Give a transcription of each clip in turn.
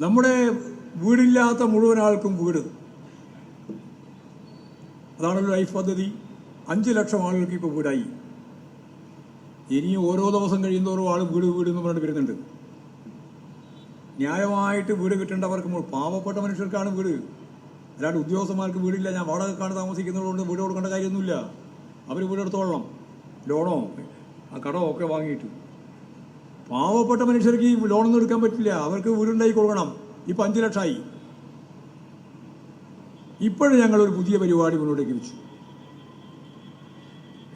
നമ്മുടെ വീടില്ലാത്ത മുഴുവൻ ആൾക്കും വീട്. അതാണല്ലോ ലൈഫ് പദ്ധതി. അഞ്ച് ലക്ഷം ആളുകൾക്ക് ഇപ്പോൾ വീടായി. ഇനി ഓരോ ദിവസം കഴിയുന്തോറും ആൾ വീട് വീട് എന്ന് പറഞ്ഞിട്ട് വരുന്നുണ്ട്. ന്യായമായിട്ട് വീട് കിട്ടേണ്ടവർക്ക് പാവപ്പെട്ട മനുഷ്യർക്കാണ് വീട്. അല്ലാണ്ട് ഉദ്യോഗസ്ഥന്മാർക്ക് വീടില്ല. ഞാൻ വാടകക്കാണ് താമസിക്കുന്നതുകൊണ്ട് വീട് കൊടുക്കേണ്ട കാര്യമൊന്നുമില്ല. അവർ വീടെടുത്തോളണം. ലോണോ ആ കടമോ ഒക്കെ വാങ്ങിയിട്ട്. പാവപ്പെട്ട മനുഷ്യർക്ക് ഈ ലോണൊന്നും എടുക്കാൻ പറ്റില്ല. അവർക്ക് വീടുണ്ടായി കൊടുക്കണം. ഇപ്പം അഞ്ച് ലക്ഷമായി ഇപ്പോഴും ഒരു പുതിയ പരിപാടി മുന്നോട്ടേക്ക് വെച്ചു.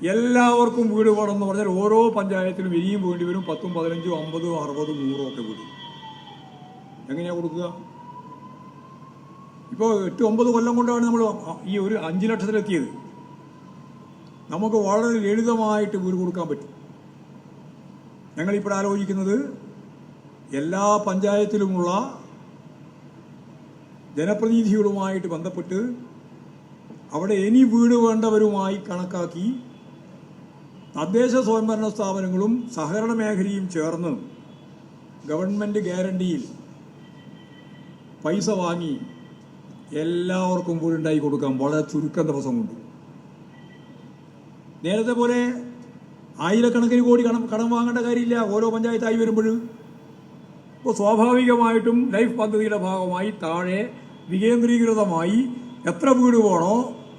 എല്ലാവർക്കും വീട് വേണം എന്ന് പറഞ്ഞാൽ ഓരോ പഞ്ചായത്തിലും ഇനിയും വേണ്ടി വരും. പത്തും പതിനഞ്ചും അമ്പതും അറുപതും നൂറും ഒക്കെ വീട്. എങ്ങനെയാ കൊടുക്കുക? ഇപ്പോൾ എട്ട് ഒമ്പത് കൊല്ലം കൊണ്ടാണ് നമ്മൾ ഈ ഒരു അഞ്ച് ലക്ഷത്തിലെത്തിയത്. നമുക്ക് വളരെ ലളിതമായിട്ട് വീട് കൊടുക്കാൻ പറ്റും. ഞങ്ങളിപ്പോൾ ആലോചിക്കുന്നത് എല്ലാ പഞ്ചായത്തിലുമുള്ള ജനപ്രതിനിധികളുമായിട്ട് ബന്ധപ്പെട്ട് അവിടെ ഇനി വീട് വേണ്ടവരുമായി കണക്കാക്കി തദ്ദേശ സ്വയംഭരണ സ്ഥാപനങ്ങളും സഹകരണ മേഖലയും ചേർന്ന് ഗവൺമെന്റ് ഗ്യാരണ്ടിയിൽ പൈസ വാങ്ങി എല്ലാവർക്കും വീടുണ്ടായി കൊടുക്കാം വളരെ ചുരുക്കം ദിവസം കൊണ്ട് നേരത്തെ പോലെ ആയിരക്കണക്കിന് കോടി കടം കടം വാങ്ങേണ്ട കാര്യമില്ല. ഓരോ പഞ്ചായത്തായി വരുമ്പോൾ ഇപ്പോൾ സ്വാഭാവികമായിട്ടും ലൈഫ് പദ്ധതിയുടെ ഭാഗമായി താഴെ വികേന്ദ്രീകൃതമായി എത്ര വീട് വേണോ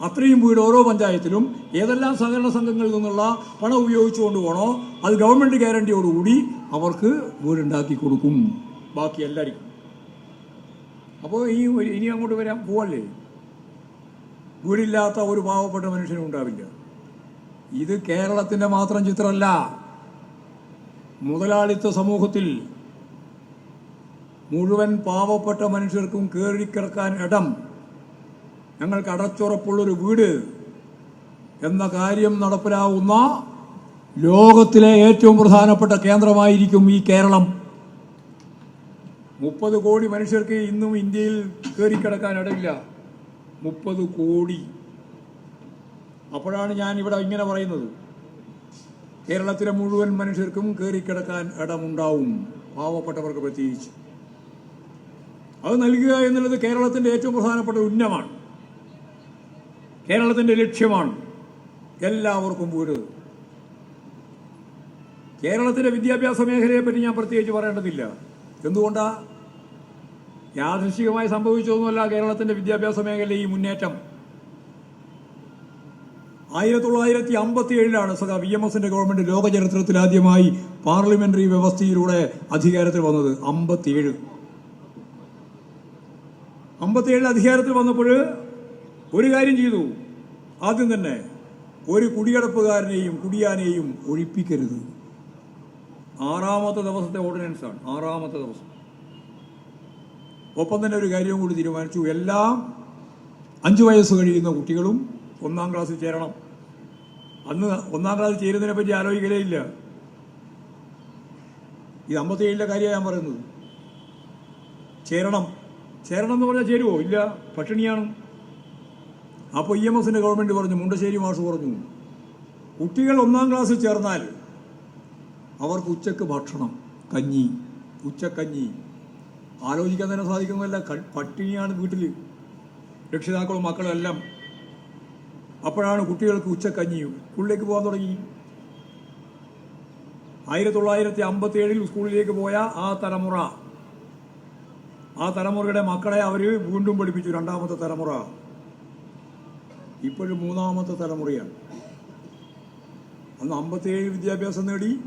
അത്രയും വീട് ഓരോ പഞ്ചായത്തിലും ഏതെല്ലാം സഹകരണ സംഘങ്ങളിൽ നിന്നുള്ള പണം ഉപയോഗിച്ചുകൊണ്ട് പോകണോ അത് ഗവൺമെന്റ് ഗ്യാരണ്ടിയോടുകൂടി അവർക്ക് വീടുണ്ടാക്കി കൊടുക്കും. ബാക്കി എല്ലാവർക്കും. അപ്പോൾ ഈ ഇനി അങ്ങോട്ട് വരാൻ പോവല്ലേ? വീടില്ലാത്ത ഒരു പാവപ്പെട്ട മനുഷ്യനും ഉണ്ടാവില്ല. ഇത് കേരളത്തിന്റെ മാത്രം ചിത്രമല്ല. മുതലാളിത്ത സമൂഹത്തിൽ മുഴുവൻ പാവപ്പെട്ട മനുഷ്യർക്കും കയറിക്കിടക്കാൻ ഇടം. ഞങ്ങൾക്ക് അടച്ചുറപ്പുള്ളൊരു വീട് എന്ന കാര്യം നടപ്പിലാവുന്ന ലോകത്തിലെ ഏറ്റവും പ്രധാനപ്പെട്ട കേന്ദ്രമായിരിക്കും ഈ കേരളം. മുപ്പത് കോടി മനുഷ്യർക്ക് ഇന്നും ഇന്ത്യയിൽ കയറിക്കിടക്കാൻ ഇടയില്ല മുപ്പത് കോടി അപ്പോഴാണ് ഞാൻ ഇവിടെ ഇങ്ങനെ പറയുന്നത്. കേരളത്തിലെ മുഴുവൻ മനുഷ്യർക്കും കയറിക്കിടക്കാൻ ഇടമുണ്ടാവും. പാവപ്പെട്ടവർക്ക് പ്രത്യേകിച്ച്. അത് നൽകുക എന്നുള്ളത് കേരളത്തിന്റെ ഏറ്റവും പ്രധാനപ്പെട്ട ഉന്നമാണ്. കേരളത്തിന്റെ ലക്ഷ്യമാണ്. എല്ലാവർക്കും വീട് കേരളത്തിലെ വിദ്യാഭ്യാസ മേഖലയെ പറ്റി ഞാൻ പ്രത്യേകിച്ച് പറയേണ്ടതില്ല. എന്തുകൊണ്ടാ? യാദൃശികമായി സംഭവിച്ചതൊന്നുമല്ല കേരളത്തിന്റെ വിദ്യാഭ്യാസ മേഖലയിൽ ഈ മുന്നേറ്റം. ആയിരത്തി തൊള്ളായിരത്തി അമ്പത്തി ഏഴിലാണ് സഖാ വി എം എസിന്റെ ഗവൺമെന്റ് ലോകചരിത്രത്തിൽ ആദ്യമായി പാർലമെന്ററി വ്യവസ്ഥയിലൂടെ അധികാരത്തിൽ വന്നത്. അമ്പത്തിയേഴ്. അമ്പത്തിയേഴിൽ അധികാരത്തിൽ വന്നപ്പോൾ ഒരു കാര്യം ചെയ്തു. ആദ്യം തന്നെ ഒരു കുടിയടപ്പുകാരനെയും കുടിയാനെയും ഒഴിപ്പിക്കരുത്. ആറാമത്തെ ദിവസത്തെ ഓർഡിനൻസ് ആണ്. ആറാമത്തെ ദിവസം. ഒപ്പം തന്നെ ഒരു കാര്യവും കൂടി തീരുമാനിച്ചു. എല്ലാ അഞ്ചു വയസ്സ് കഴിയുന്ന കുട്ടികളും ഒന്നാം ക്ലാസ്സിൽ ചേരണം. അന്ന് ഒന്നാം ക്ലാസ്സിൽ ചേരുന്നതിനെ പറ്റി ആലോചിക്കലേ ഇല്ല. ഇത് അമ്പത്തേഴിലെ കാര്യമാണ് ഞാൻ പറയുന്നത്. ചേരണം. ചേരണം എന്ന് പറഞ്ഞാൽ ചേരുവോ? ഇല്ല. പട്ടിണിയാണ്. അപ്പോൾ ഇ എം എസിന്റെ ഗവൺമെന്റ് പറഞ്ഞു മുണ്ടശ്ശേരി മാഷ് പറഞ്ഞു കുട്ടികൾ ഒന്നാം ക്ലാസ്സിൽ ചേർന്നാൽ അവർക്ക് ഉച്ചയ്ക്ക് ഭക്ഷണം കഞ്ഞി ഉച്ചക്കഞ്ഞി. ആലോചിക്കാൻ തന്നെ സാധിക്കുന്നതല്ല. പട്ടിണിയാണ് വീട്ടിൽ രക്ഷിതാക്കളും മക്കളും എല്ലാം അപ്പോഴാണ് കുട്ടികൾക്ക് ഉച്ചക്കഞ്ഞിയും. സ്കൂളിലേക്ക് പോകാൻ തുടങ്ങി. ആയിരത്തി തൊള്ളായിരത്തി അമ്പത്തി ഏഴിൽ സ്കൂളിലേക്ക് പോയ ആ തലമുറ ആ തലമുറയുടെ മക്കളെ അവർ വീണ്ടും പഠിപ്പിച്ചു. രണ്ടാമത്തെ തലമുറ. ഇപ്പോഴും മൂന്നാമത്തെ തലമുറയാണ്. അന്ന് അമ്പത്തിയേഴ് വിദ്യാഭ്യാസം നേടി.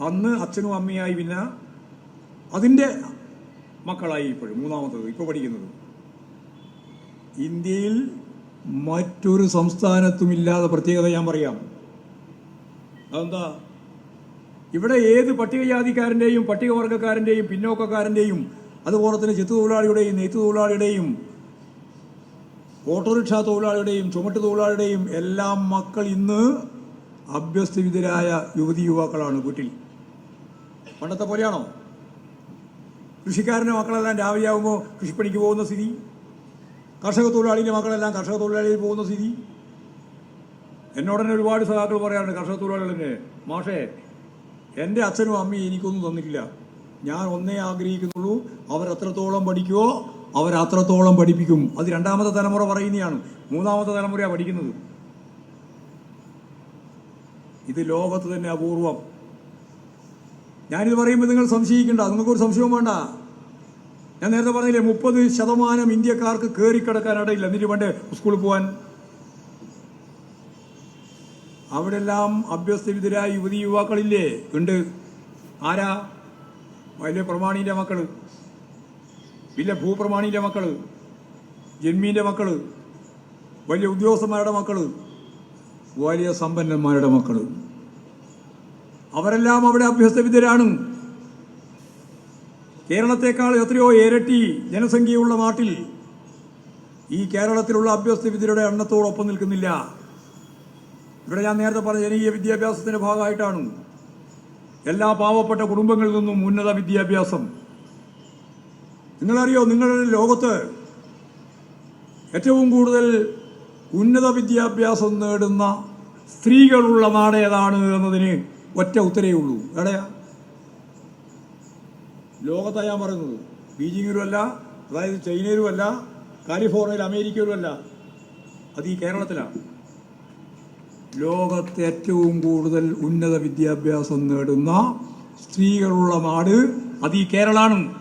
അന്ന് അച്ഛനും അമ്മയായി പിന്നെ അതിന്റെ മക്കളായി ഇപ്പോഴും മൂന്നാമത്തത് ഇപ്പോൾ പഠിക്കുന്നത്. ഇന്ത്യയിൽ മറ്റൊരു സംസ്ഥാനത്തും ഇല്ലാത്ത പ്രത്യേകത ഞാൻ പറയാം. അതെന്താ? ഇവിടെ ഏത് പട്ടികജാതിക്കാരന്റെയും പട്ടികവർഗക്കാരന്റെയും പിന്നോക്കക്കാരന്റെയും അതുപോലെ തന്നെ ചെത്തു തൊഴിലാളിയുടെയും നെയ്ത്ത് തൊഴിലാളിയുടെയും ഓട്ടോറിക്ഷ തൊഴിലാളിയുടെയും ചുമട്ട് തൊഴിലാളിയുടെയും എല്ലാം മക്കൾ ഇന്ന് അഭ്യസ്തവിധരായ യുവതി യുവാക്കളാണ് വീട്ടിൽ. പണ്ടത്തെ പോലെയാണോ? കൃഷിക്കാരന്റെ മക്കളെല്ലാം രാവിലെ ആകുമ്പോൾ കൃഷിപ്പണിക്ക് പോകുന്ന സ്ഥിതി? കർഷക തൊഴിലാളിന്റെ മക്കളെല്ലാം കർഷക തൊഴിലാളിയിൽ പോകുന്ന സ്ഥിതി? എന്നോടനെ ഒരുപാട് സഹാക്കൾ പറയാറുണ്ട് കർഷക തൊഴിലാളികളെ മാഷേ എന്റെ അച്ഛനും അമ്മയും എനിക്കൊന്നും തന്നിട്ടില്ല. ഞാൻ ഒന്നേ ആഗ്രഹിക്കുന്നുള്ളൂ അവരത്രത്തോളം പഠിക്കുമോ അവരത്രത്തോളം പഠിപ്പിക്കും. അത് രണ്ടാമത്തെ തലമുറ പറയുന്നതാണ്. മൂന്നാമത്തെ തലമുറയാണ് പഠിക്കുന്നത്. ഇത് ലോകത്ത് തന്നെ അപൂർവം. ഞാനിത് പറയുമ്പോൾ നിങ്ങൾ സംശയിക്കണ്ട. നിങ്ങൾക്കൊരു സംശയവും വേണ്ട. ഞാൻ നേരത്തെ പറഞ്ഞില്ലേ മുപ്പത് ശതമാനം ഇന്ത്യക്കാർക്ക് കയറിക്കിടക്കാൻ ഇടയില്ല. എന്നിട്ട് വേണ്ടേ സ്കൂളിൽ പോകാൻ അവിടെ എല്ലാം അഭ്യസ്തവിധരായ യുവതി യുവാക്കളില്ലേ? ഉണ്ട്. ആരാ? വലിയ പ്രമാണീന്റെ മക്കൾ. വലിയ ഭൂപ്രമാണീന്റെ മക്കൾ. ജന്മീന്റെ മക്കൾ. വലിയ ഉദ്യോഗസ്ഥന്മാരുടെ മക്കൾ. വലിയ സമ്പന്നന്മാരുടെ മക്കൾ. അവരെല്ലാം അവിടെ അഭ്യസ്തവിദ്യരാണ് കേരളത്തെക്കാൾ എത്രയോ ഇരട്ടി ജനസംഖ്യയുള്ള നാട്ടിൽ ഈ കേരളത്തിലുള്ള അഭ്യസ്തവിദ്യരുടെ എണ്ണത്തോടൊപ്പം നിൽക്കുന്നില്ല. ഇവിടെ ഞാൻ നേരത്തെ പറഞ്ഞ ജനകീയ വിദ്യാഭ്യാസത്തിന്റെ ഭാഗമായിട്ടാണ് എല്ലാ പാവപ്പെട്ട കുടുംബങ്ങളിൽ നിന്നും ഉന്നത വിദ്യാഭ്യാസം. നിങ്ങളറിയോ നിങ്ങളുടെ ലോകത്ത് ഏറ്റവും കൂടുതൽ ഉന്നത വിദ്യാഭ്യാസം നേടുന്ന സ്ത്രീകളുള്ള നാട് ഏതാണ് എന്നതിന് ഒറ്റ ഉത്തരേ ഉള്ളൂ. എവിടെയാ? ലോകത്താ ഞാൻ പറയുന്നത്. ബീജിങ്ങിലുമല്ല അതായത് ചൈനയിലുമല്ല കാലിഫോർണിയയിൽ അമേരിക്കയിലുമല്ല. അത് ഈ കേരളത്തിലാണ്. ലോകത്തെ ഏറ്റവും കൂടുതൽ ഉന്നത വിദ്യാഭ്യാസം നേടുന്ന സ്ത്രീകളുള്ള നാട് അത് ഈ കേരളമാണ്